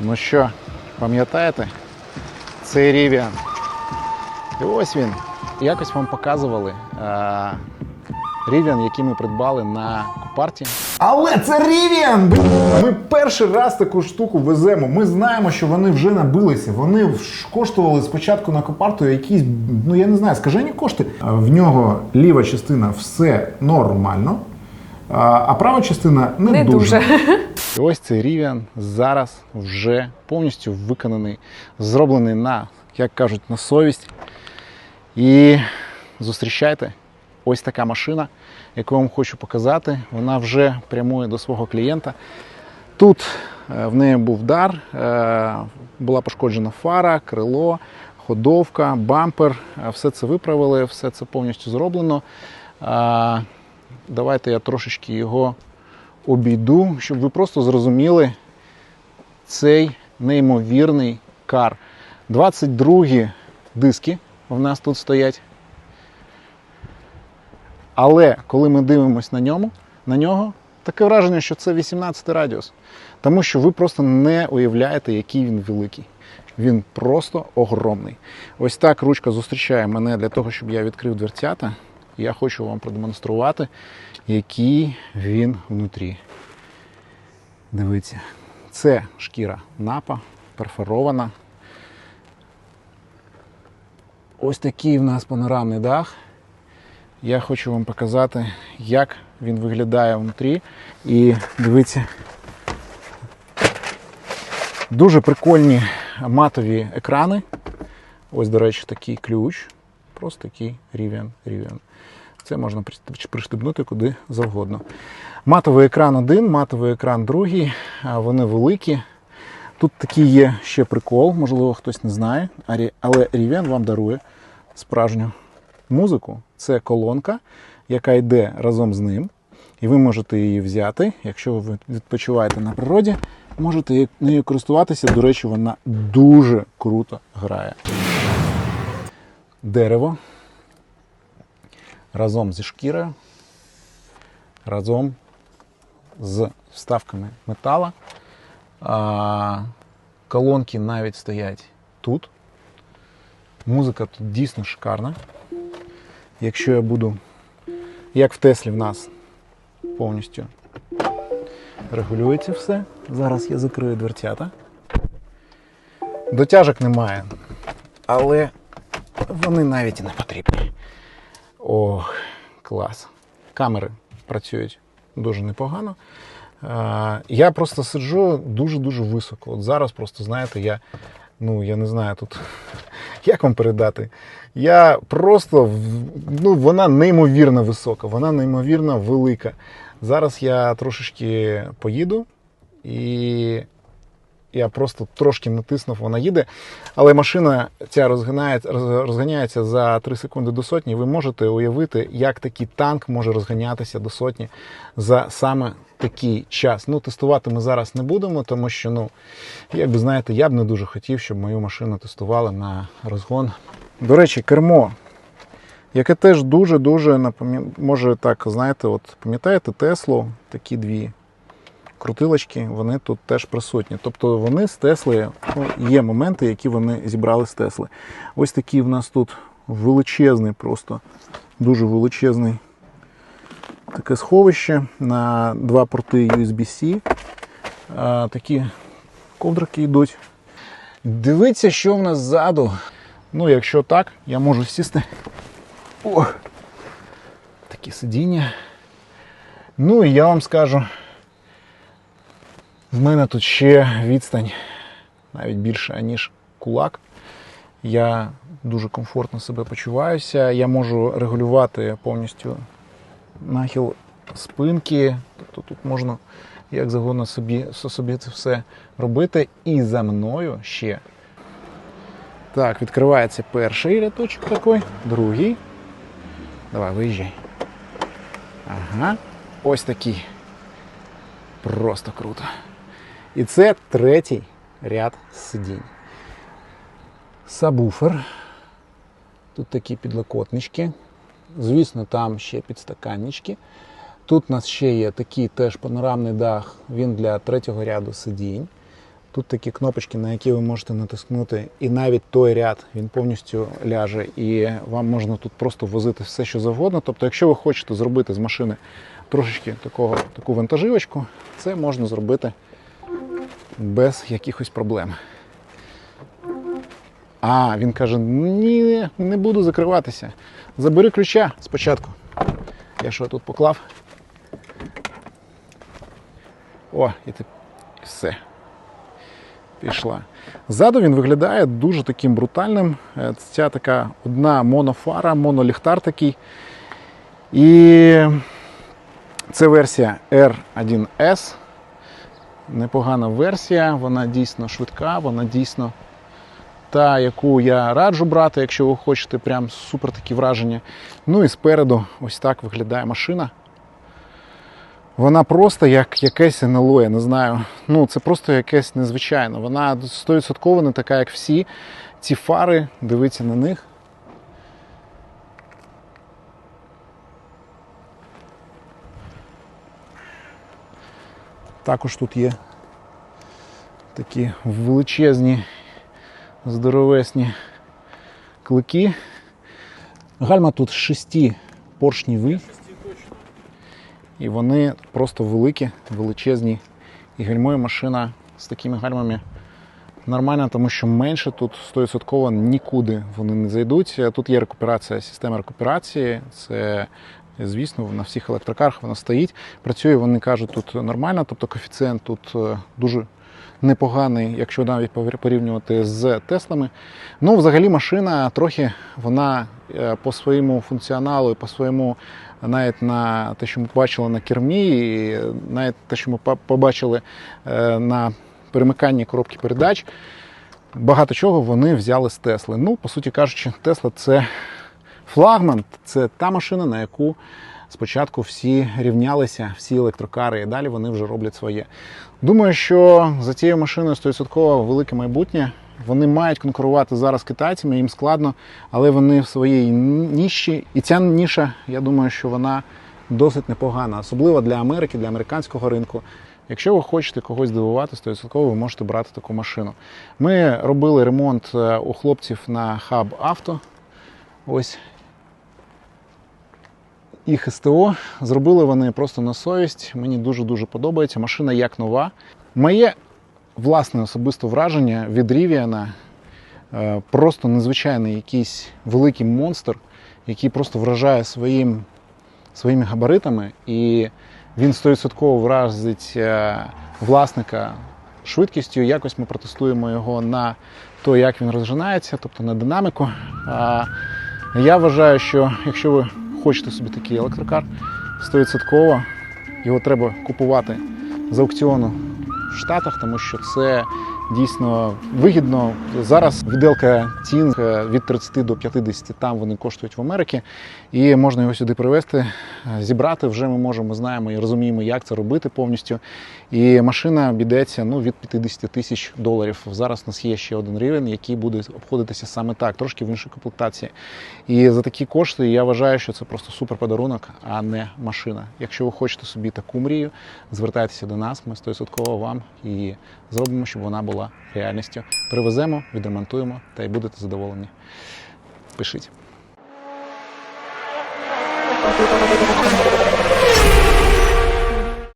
Ну що, пам'ятаєте? Цей Rivian. І ось він. Якось вам показували е, Rivian, який ми придбали на Купарті. Але це Rivian! Ми перший раз таку штуку веземо. Ми знаємо, що вони вже набилися. Вони коштували спочатку на копарту якісь, ну я не знаю, скажені кошти. В нього ліва частина все нормально, а права частина не, Не дуже. І ось цей Rivian зараз вже повністю виконаний, зроблений на, як кажуть, на совість. І зустрічайте ось така машина, яку я вам хочу показати. Вона вже прямує до свого клієнта. Тут е, в неї був дар, е, була пошкоджена фара, крило, ходовка, бампер. Е, Все це виправили, все це повністю зроблено. Давайте я трошечки його обійду, щоб ви просто зрозуміли цей неймовірний кар. 22 диски в нас тут стоять. Але коли ми дивимося на ньому, на нього, таке враження, що це 18 радіус. Тому що ви просто не уявляєте, який він великий. Він просто огромний. Ось так ручка зустрічає мене для того, щоб я відкрив дверцята. Я хочу вам продемонструвати, який він внутрі. Дивіться, це шкіра напа, перфорована. Ось такий в нас панорамний дах. Я хочу вам показати, як він виглядає внутрі. І дивіться, дуже прикольні матові екрани. Ось, до речі, такий ключ. Просто такий Rivian. Це можна приштибнути куди завгодно. Матовий екран один, матовий екран другий. Вони великі. Тут такий є ще прикол, можливо, хтось не знає, але Rivian вам дарує справжню музику. Це колонка, яка йде разом з ним. І ви можете її взяти, якщо ви відпочиваєте на природі, можете нею користуватися. До речі, вона дуже круто грає. Дерево разом зі шкірою, разом з вставками метала. Колонки навіть стоять тут. Музика тут дійсно шикарна. Якщо я буду, як в Теслі в нас повністю регулюється все. Зараз я закрию дверцята. Дотяжок немає, але вони навіть і не потрібні. Ох, клас. Камери працюють дуже непогано. Е, Я просто сиджу дуже-дуже високо. От зараз просто, знаєте, я, ну, я не знаю тут, як вам передати. Я просто, ну, вона неймовірно висока, вона неймовірно велика. Зараз я трошечки поїду і я просто трошки натиснув, вона їде. Але машина ця розганяється, розганяється за 3 секунди до сотні. Ви можете уявити, як такий танк може розганятися до сотні за саме такий час. Ну, тестувати ми зараз не будемо, тому що, ну, як ви знаєте, я б не дуже хотів, щоб мою машину тестували на розгон. До речі, кермо. Яке теж дуже-дуже може так, знаєте, от пам'ятаєте Теслу, такі дві крутилочки, вони тут теж присутні. Тобто вони з Тесли, ну, є моменти, які вони зібрали з Тесли. Ось такий в нас тут величезний, просто дуже величезний таке сховище на два порти USB-C. Такі ковдрики йдуть. Дивіться, що в нас ззаду. Ну, якщо так, я можу сісти. О, такі сидіння. Ну і я вам скажу, в мене тут ще відстань навіть більше, ніж кулак. Я дуже комфортно себе почуваюся. Я можу регулювати повністю нахил спинки. Тобто тут можна як завгодно собі, собі це все робити. І за мною ще. Так, відкривається перший рядочок такий, другий. Давай, виїжджай. Ага. Ось такий. Просто круто. І це третій ряд сидінь. Сабвуфер. Тут такі підлокотнички. Звісно, там ще підстаканнички. Тут у нас ще є такий теж панорамний дах, він для третього ряду сидінь. Тут такі кнопочки, на які ви можете натиснути, і навіть той ряд він повністю ляже, і вам можна тут просто возити все, що завгодно. Тобто, якщо ви хочете зробити з машини трошечки такого, таку вантажівочку, це можна зробити без якихось проблем. А, він каже: ні, не буду закриватися. Забери ключа спочатку. Я що тут поклав? О, і ти все. Пішла. Ззаду він виглядає дуже таким брутальним. Е, Ця така одна монофара, моноліхтар такий. І це версія R1S. Непогана версія, вона дійсно швидка, вона дійсно та, яку я раджу брати, якщо ви хочете прям супер такі враження. Ну і спереду ось так виглядає машина. Вона просто як якесь НЛО, я не знаю. Ну, це просто якесь незвичайне. Вона 100% не така, як всі. Ці фари, дивіться на них. Також тут є такі величезні, здоровесні клики. Гальма тут шести поршневі. І вони просто великі, величезні. І гальмує машина з такими гальмами нормально, тому що менше тут 100% нікуди вони не зайдуть. Тут є рекуперація, система рекуперації. Це, звісно, на всіх електрокарах вона стоїть. Працює, вони кажуть, тут нормально, тобто коефіцієнт тут е, дуже непоганий, якщо навіть порівнювати з Теслами. Ну, взагалі, машина трохи вона е, по своєму функціоналу і по своєму, навіть на те, що ми бачили на кермі, і навіть те, що ми побачили е, на перемиканні коробки передач, багато чого вони взяли з Тесли. Ну, по суті кажучи, Тесла це флагман, це та машина, на яку спочатку всі рівнялися, всі електрокари, і далі вони вже роблять своє. Думаю, що за цією машиною 100% велике майбутнє. Вони мають конкурувати зараз з китайцями, їм складно, але вони в своїй ніші. І ця ніша, я думаю, що вона досить непогана, особливо для Америки, для американського ринку. Якщо ви хочете когось здивувати, 100% ви можете брати таку машину. Ми робили ремонт е, у хлопців на Hub Auto. Ось їх СТО. Зробили вони просто на совість. Мені дуже-дуже подобається. Машина як нова. Моє власне особисте враження від Rivian е, просто незвичайний якийсь великий монстр, який просто вражає своїм, своїми габаритами, і він 100% вразить е, власника швидкістю. Якось ми протестуємо його на те, як він розжинається, тобто на динаміку. А я вважаю, що якщо ви хочете собі такий електрокар, 100% його треба купувати з аукціону в Штатах, тому що це дійсно вигідно. Зараз відделка цін е, від 30 до 50 там вони коштують в Америці, і можна його сюди привезти, е, зібрати. Вже ми можемо, знаємо і розуміємо, як це робити повністю. І машина обійдеться ну, від 50 тисяч доларів. Зараз у нас є ще один рівень, який буде обходитися саме так, трошки в іншій комплектації. І за такі кошти я вважаю, що це просто супер подарунок, а не машина. Якщо ви хочете собі таку мрію, звертайтеся до нас, ми 100% вам і зробимо, щоб вона була реальністю. Привеземо, відремонтуємо та й будете задоволені. Пишіть.